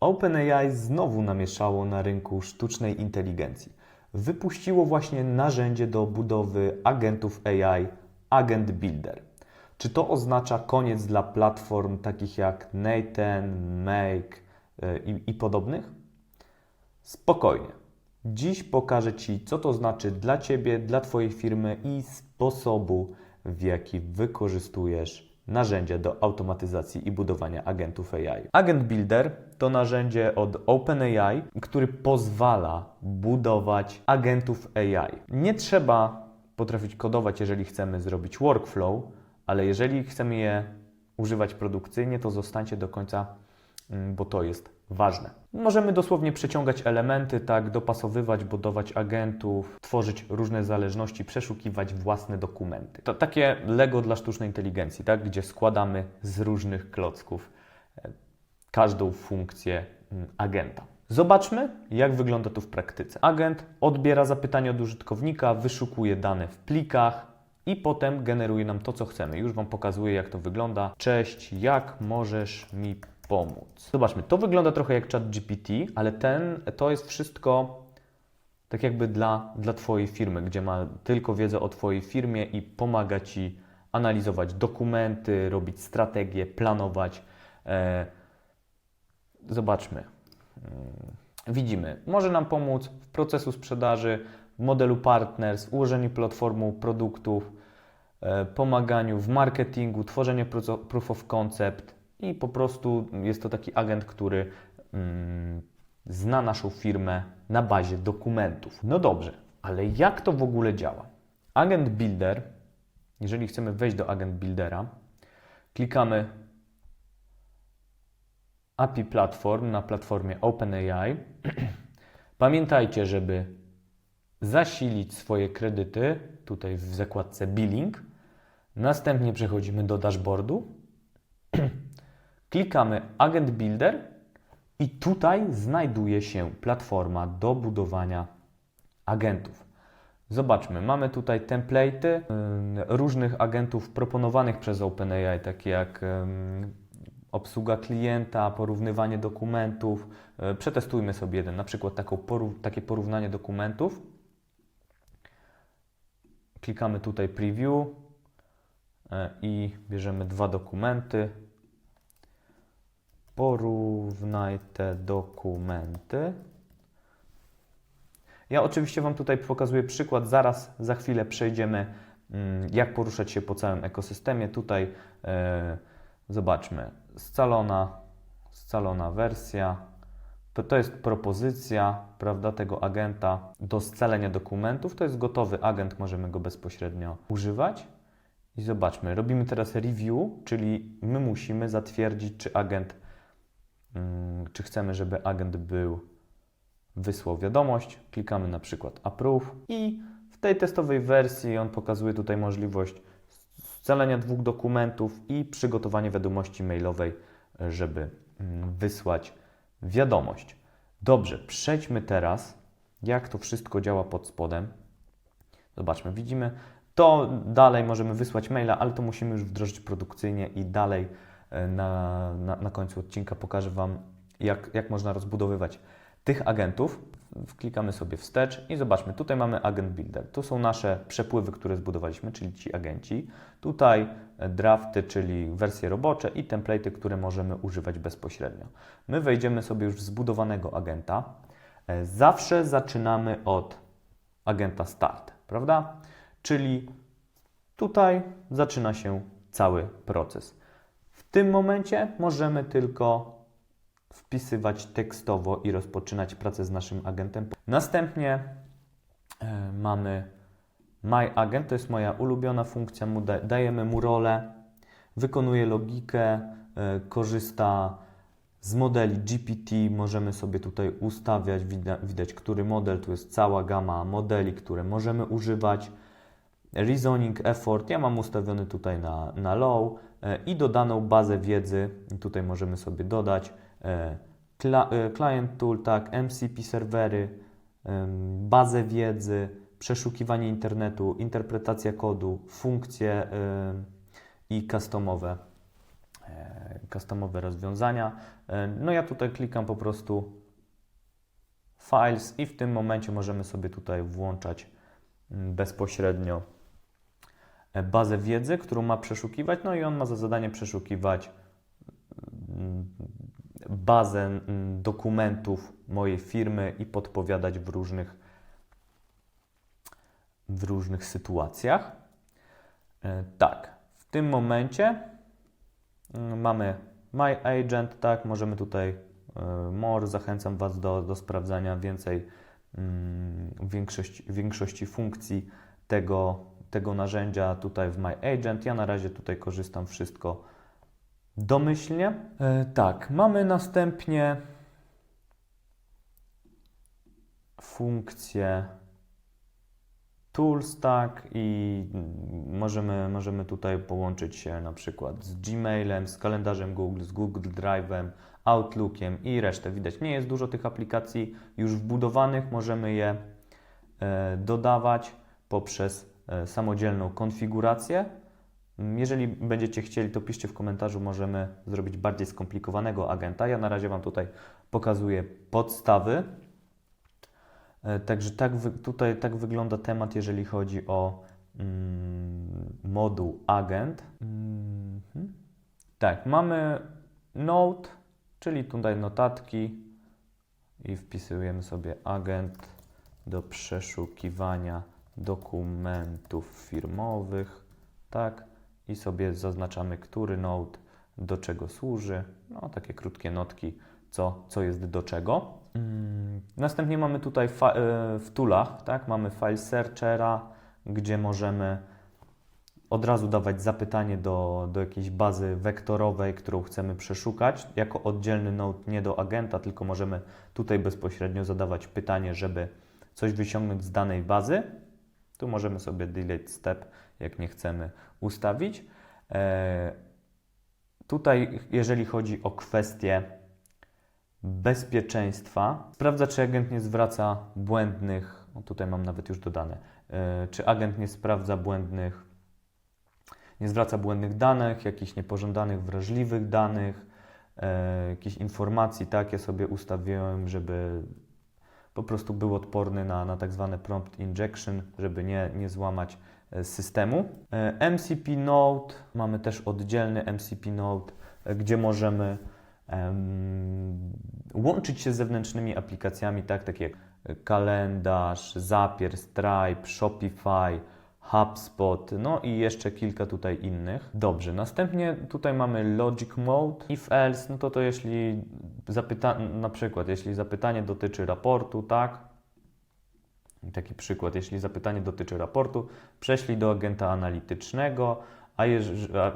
OpenAI znowu namieszało na rynku sztucznej inteligencji. Wypuściło właśnie narzędzie do budowy agentów AI Agent Builder. Czy to oznacza koniec dla platform takich jak Nathan, Make y, i, i podobnych? Spokojnie. Dziś pokażę Ci, co to znaczy dla Ciebie, dla Twojej firmy i sposobu, w jaki wykorzystujesz narzędzia do automatyzacji i budowania agentów AI. Agent Builder to narzędzie od OpenAI, który pozwala budować agentów AI. Nie trzeba potrafić kodować, jeżeli chcemy zrobić workflow, ale jeżeli chcemy je używać produkcyjnie, to zostańcie do końca, bo to jest ważne. Możemy dosłownie przeciągać elementy, tak, dopasowywać, budować agentów, tworzyć różne zależności, przeszukiwać własne dokumenty. To takie Lego dla sztucznej inteligencji, tak, gdzie składamy z różnych klocków e, każdą funkcję mm, agenta. Zobaczmy, jak wygląda to w praktyce. Agent odbiera zapytanie od użytkownika, wyszukuje dane w plikach i potem generuje nam to, co chcemy. Już Wam pokazuję, jak to wygląda. Cześć, jak możesz mi pomóc? Zobaczmy, to wygląda trochę jak chat GPT, ale ten, to jest wszystko tak jakby dla, dla Twojej firmy, gdzie ma tylko wiedzę o Twojej firmie i pomaga Ci analizować dokumenty, robić strategie, planować. E, zobaczmy. Mm, Widzimy, może nam pomóc w procesu sprzedaży, w modelu partners, ułożeniu platformą produktów, e, pomaganiu w marketingu, tworzeniu proof of concept i po prostu jest to taki agent, który mm, zna naszą firmę na bazie dokumentów. No dobrze, ale jak to w ogóle działa? Agent Builder, jeżeli chcemy wejść do Agent Buildera, klikamy API Platform na platformie OpenAI. Pamiętajcie, żeby zasilić swoje kredyty tutaj w zakładce Billing. Następnie przechodzimy do dashboardu. Klikamy Agent Builder i tutaj znajduje się platforma do budowania agentów. Zobaczmy, mamy tutaj template'y ym, różnych agentów proponowanych przez OpenAI, takie jak obsługa klienta, porównywanie dokumentów. E, Przetestujmy sobie jeden, na przykład takie porównanie dokumentów. Klikamy tutaj preview e, i bierzemy dwa dokumenty. Porównaj te dokumenty. Ja oczywiście Wam tutaj pokazuję przykład, zaraz za chwilę przejdziemy, mm, jak poruszać się po całym ekosystemie. Tutaj e, zobaczmy, scalona, scalona wersja. To, jest propozycja prawda, tego agenta do scalenia dokumentów. To jest gotowy agent, możemy go bezpośrednio używać. I zobaczmy, robimy teraz review, czyli my musimy zatwierdzić, czy agent, czy chcemy, żeby agent był wysłał wiadomość, klikamy na przykład Approve i w tej testowej wersji on pokazuje tutaj możliwość scalenia dwóch dokumentów i przygotowanie wiadomości mailowej, żeby mm, wysłać wiadomość. Dobrze, przejdźmy teraz, jak to wszystko działa pod spodem. Zobaczmy, widzimy, to dalej możemy wysłać maila, ale to musimy już wdrożyć produkcyjnie i dalej na, na, na końcu odcinka pokażę Wam, jak, jak można rozbudowywać tych agentów. Klikamy sobie wstecz i zobaczmy, tutaj mamy agent builder. Tu są nasze przepływy, które zbudowaliśmy, czyli ci agenci. Tutaj drafty, czyli wersje robocze i template'y, które możemy używać bezpośrednio. My wejdziemy sobie już w zbudowanego agenta. E, Zawsze zaczynamy od agenta start, prawda? Czyli tutaj zaczyna się cały proces. W tym momencie możemy tylko wpisywać tekstowo i rozpoczynać pracę z naszym agentem. Następnie e, mamy My Agent, to jest moja ulubiona funkcja, dajemy mu rolę, wykonuje logikę, e, korzysta z modeli GPT, możemy sobie tutaj ustawiać, widać, który model, tu jest cała gama modeli, które możemy używać. Reasoning effort, ja mam ustawiony tutaj na, na low i dodaną bazę wiedzy, tutaj możemy sobie dodać e, e, client tool, tak, MCP serwery, bazę wiedzy, przeszukiwanie internetu, interpretacja kodu, funkcje i customowe e, customowe rozwiązania. E, No ja tutaj klikam po prostu Files i w tym momencie możemy sobie tutaj włączać mm, bezpośrednio e, bazę wiedzy, którą ma przeszukiwać. No i on ma za zadanie przeszukiwać mm, bazę mm, dokumentów mojej firmy i podpowiadać w różnych, w różnych sytuacjach. E, Tak, w tym momencie mm, mamy My Agent, tak, możemy tutaj e, more, zachęcam Was do, do sprawdzania więcej większości, większości funkcji tego, tego narzędzia tutaj w My Agent. Ja na razie tutaj korzystam wszystko domyślnie. E, tak, mamy następnie funkcję Tools, tak, i możemy, możemy tutaj połączyć się na przykład z Gmailem, z kalendarzem Google, z Google Drive'em, Outlookiem i resztę. Widać, nie jest dużo tych aplikacji już wbudowanych, możemy je e, dodawać poprzez samodzielną konfigurację. Mm, Jeżeli będziecie chcieli, to piszcie w komentarzu, możemy zrobić bardziej skomplikowanego agenta. Ja na razie Wam tutaj pokazuję podstawy. E, Także tak tutaj tak wygląda temat, jeżeli chodzi o mm, moduł agent. Mhm. Tak, mamy note, czyli tutaj notatki i wpisujemy sobie agent do przeszukiwania dokumentów firmowych, tak, i sobie zaznaczamy, który node do czego służy. No, takie krótkie notki, co, co jest do czego. Mm, Następnie mamy tutaj e, w toolach, tak, mamy file searchera, gdzie możemy od razu dawać zapytanie do, do jakiejś bazy wektorowej, którą chcemy przeszukać, jako oddzielny node, nie do agenta, tylko możemy tutaj bezpośrednio zadawać pytanie, żeby coś wyciągnąć z danej bazy. Tu możemy sobie delete step, jak nie chcemy, ustawić. E, tutaj, jeżeli chodzi o kwestie bezpieczeństwa, sprawdza, czy agent nie zwraca błędnych, tutaj mam nawet już dodane, e, czy agent nie sprawdza błędnych, nie zwraca błędnych danych, jakichś niepożądanych, wrażliwych danych, e, jakichś informacji, tak, ja sobie ustawiłem, żeby po prostu był odporny na, na tak zwane prompt injection, żeby nie, nie złamać e, systemu. E, MCP Node, mamy też oddzielny MCP Node, e, gdzie możemy em, łączyć się z zewnętrznymi aplikacjami, tak, takie jak kalendarz, Zapier, Stripe, Shopify, HubSpot, no i jeszcze kilka tutaj innych. Dobrze, następnie tutaj mamy Logic Mode, if else, no to to jeśli zapyta, na przykład, jeśli zapytanie dotyczy raportu, tak, taki przykład, jeśli zapytanie dotyczy raportu, prześlij do agenta analitycznego, a,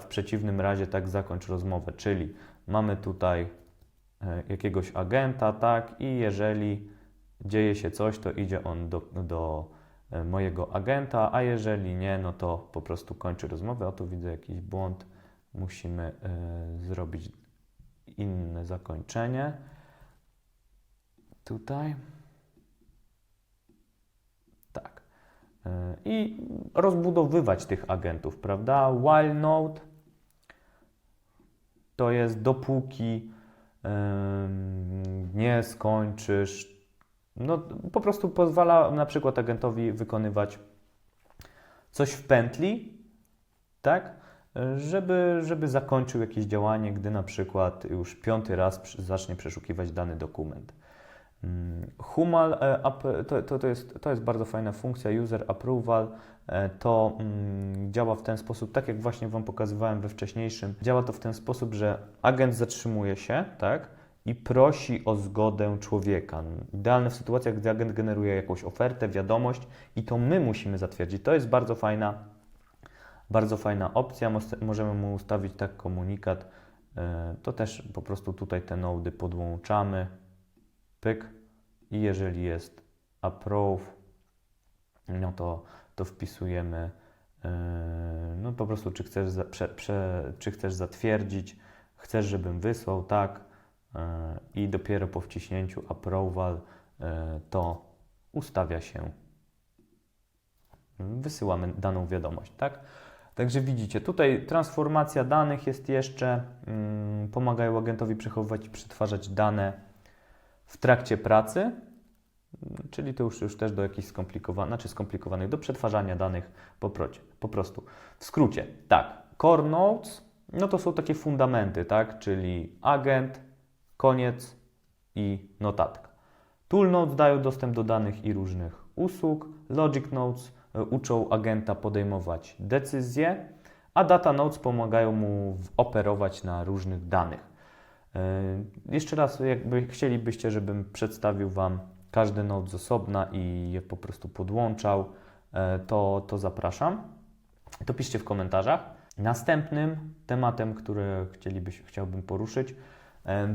w przeciwnym razie tak zakończ rozmowę, czyli mamy tutaj e, jakiegoś agenta, tak, i jeżeli dzieje się coś, to idzie on do, do mojego agenta, a jeżeli nie, no to po prostu kończy rozmowę. Oto widzę jakiś błąd, musimy e, zrobić inne zakończenie. Tutaj. Tak. E, I rozbudowywać tych agentów, prawda? While node to jest dopóki nie skończysz. No, po prostu pozwala na przykład agentowi wykonywać coś w pętli, tak? Żeby, żeby zakończył jakieś działanie, gdy na przykład już piąty raz zacznie przeszukiwać dany dokument. Mm, Humal e, to, to, to, jest, to jest bardzo fajna funkcja, user approval. E, To mm, działa w ten sposób, tak jak właśnie Wam pokazywałem we wcześniejszym, działa to w ten sposób, że agent zatrzymuje się, tak? I prosi o zgodę człowieka. Idealne w sytuacjach, gdy agent generuje jakąś ofertę, wiadomość i to my musimy zatwierdzić. To jest bardzo fajna, bardzo fajna opcja. Możemy mu ustawić tak komunikat. E, To też po prostu tutaj te nody podłączamy. Pyk. I jeżeli jest approve, no to, to wpisujemy yy, no po prostu czy chcesz, za, prze, prze, czy chcesz zatwierdzić, chcesz, żebym wysłał, tak i dopiero po wciśnięciu approval yy, to ustawia się, wysyłamy daną wiadomość, tak? Także widzicie, tutaj transformacja danych jest jeszcze, mm, pomagają agentowi przechowywać i przetwarzać dane w trakcie pracy, czyli to już, już też do jakichś skomplikowanych, znaczy skomplikowanych, do przetwarzania danych po, procie, po prostu. W skrócie, tak, Core Nodes, no to są takie fundamenty, tak, czyli agent, koniec i notatka. Tool Nodes dają dostęp do danych i różnych usług, Logic Nodes e, uczą agenta podejmować decyzje, a Data Nodes pomagają mu operować na różnych danych. E, Jeszcze raz, jakby chcielibyście, żebym przedstawił Wam każdy node z osobna i je po prostu podłączał, e, to, to zapraszam. To piszcie w komentarzach. Następnym tematem, który chcielibyś, chciałbym poruszyć,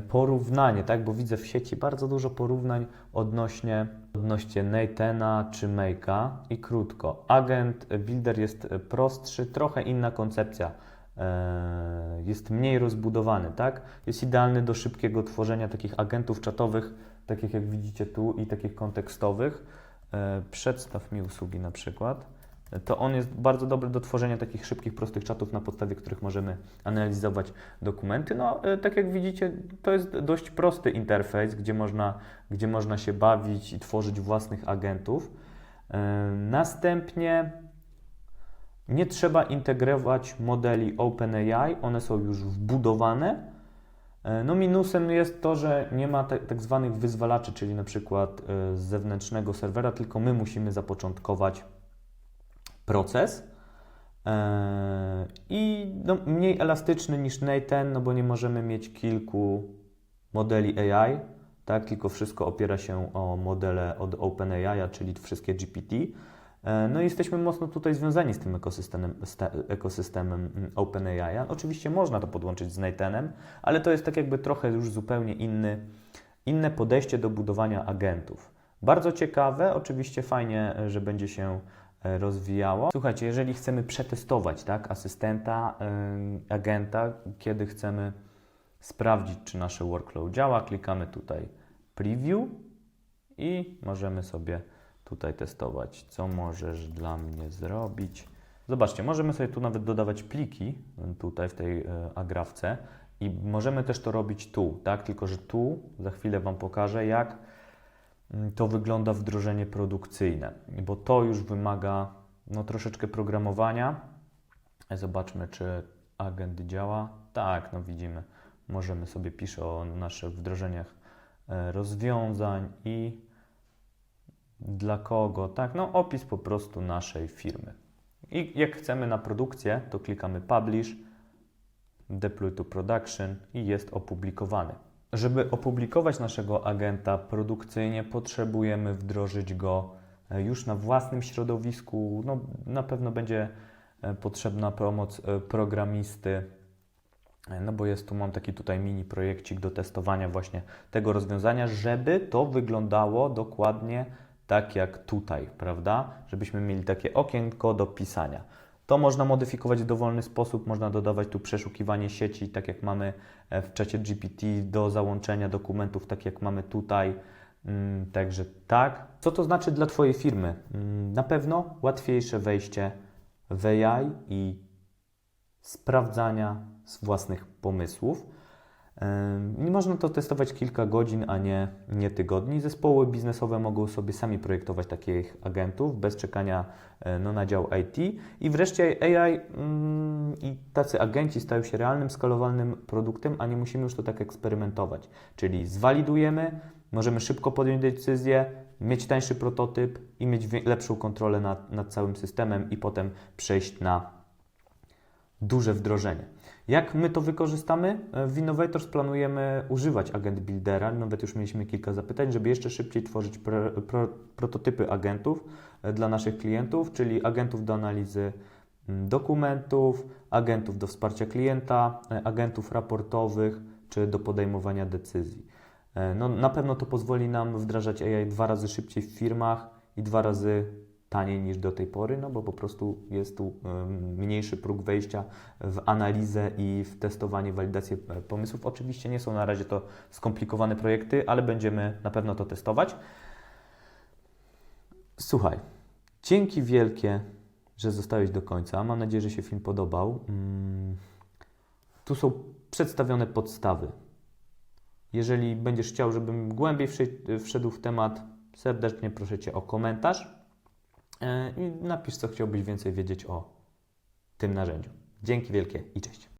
porównanie, tak? Bo widzę w sieci bardzo dużo porównań odnośnie, odnośnie Nathana czy Make'a i krótko. Agent Builder jest prostszy, trochę inna koncepcja. e, Jest mniej rozbudowany, tak? Jest idealny do szybkiego tworzenia takich agentów czatowych, takich jak widzicie tu i takich kontekstowych. E, Przedstaw mi usługi na przykład to on jest bardzo dobry do tworzenia takich szybkich, prostych czatów, na podstawie których możemy analizować dokumenty. No, e, tak jak widzicie, to jest dość prosty interfejs, gdzie można, gdzie można się bawić i tworzyć własnych agentów. E, Następnie nie trzeba integrować modeli OpenAI, one są już wbudowane. E, No minusem jest to, że nie ma tak zwanych wyzwalaczy, czyli na przykład z zewnętrznego serwera, tylko my musimy zapoczątkować proces Eee, i no, mniej elastyczny niż Nathan, no bo nie możemy mieć kilku modeli AI, tak, tylko wszystko opiera się o modele od OpenAI, czyli wszystkie GPT. Eee, No i jesteśmy mocno tutaj związani z tym ekosystemem, ekosystemem OpenAI. Oczywiście można to podłączyć z Nathanem, ale to jest tak jakby trochę już zupełnie inny, inne podejście do budowania agentów. Bardzo ciekawe, oczywiście fajnie, e, że będzie się e, rozwijało. Słuchajcie, jeżeli chcemy przetestować tak, asystenta, agenta, kiedy chcemy sprawdzić, czy nasze workflow działa, klikamy tutaj preview i możemy sobie tutaj testować, co możesz dla mnie zrobić. Zobaczcie, możemy sobie tu nawet dodawać pliki tutaj w tej y, agrawce i możemy też to robić tu, tak? Tylko, że tu za chwilę Wam pokażę, jak to wygląda wdrożenie produkcyjne, bo to już wymaga no, troszeczkę programowania. Zobaczmy, czy agent działa. Tak, no widzimy. Możemy sobie pisze o naszych wdrożeniach e, rozwiązań i dla kogo, tak, no opis po prostu naszej firmy. I jak chcemy na produkcję, to klikamy Publish, Deploy to Production i jest opublikowany. Żeby opublikować naszego agenta produkcyjnie, potrzebujemy wdrożyć go e, już na własnym środowisku. No, na pewno będzie e, potrzebna pomoc e, programisty, no bo jest tu, mam taki tutaj mini projekcik do testowania właśnie tego rozwiązania, żeby to wyglądało dokładnie tak jak tutaj, prawda? Żebyśmy mieli takie okienko do pisania. To można modyfikować w dowolny sposób, można dodawać tu przeszukiwanie sieci, tak jak mamy e, w czacie GPT, do załączenia dokumentów, tak jak mamy tutaj. Mm, Także tak. Co to znaczy dla Twojej firmy? Mm, Na pewno łatwiejsze wejście w AI i sprawdzania własnych pomysłów. Nie można to testować kilka godzin, a nie, nie tygodni. Zespoły biznesowe mogą sobie sami projektować takich agentów bez czekania e, no, na dział IT. I wreszcie AI mm, i tacy agenci stają się realnym, skalowalnym produktem, a nie musimy już to tak eksperymentować. Czyli zwalidujemy, możemy szybko podjąć decyzję, mieć tańszy prototyp i mieć lepszą kontrolę nad, nad całym systemem i potem przejść na duże wdrożenie. Jak my to wykorzystamy? W Innovators planujemy używać Agent Buildera, nawet już mieliśmy kilka zapytań, żeby jeszcze szybciej tworzyć pro, pro, prototypy agentów e, dla naszych klientów, czyli agentów do analizy mm, dokumentów, agentów do wsparcia klienta, e, agentów raportowych czy do podejmowania decyzji. E, No, na pewno to pozwoli nam wdrażać AI dwa razy szybciej w firmach i dwa razy taniej niż do tej pory, no bo po prostu jest tu mniejszy próg wejścia w analizę i w testowanie, walidację e, pomysłów. Oczywiście nie są na razie to skomplikowane projekty, ale będziemy na pewno to testować. Słuchaj, dzięki wielkie, że zostałeś do końca. Mam nadzieję, że się film podobał. Mm, tu są przedstawione podstawy. Jeżeli będziesz chciał, żebym głębiej wszedł w temat, serdecznie proszę Cię o komentarz E, i napisz, co chciałbyś więcej wiedzieć o tym narzędziu. Dzięki wielkie i cześć.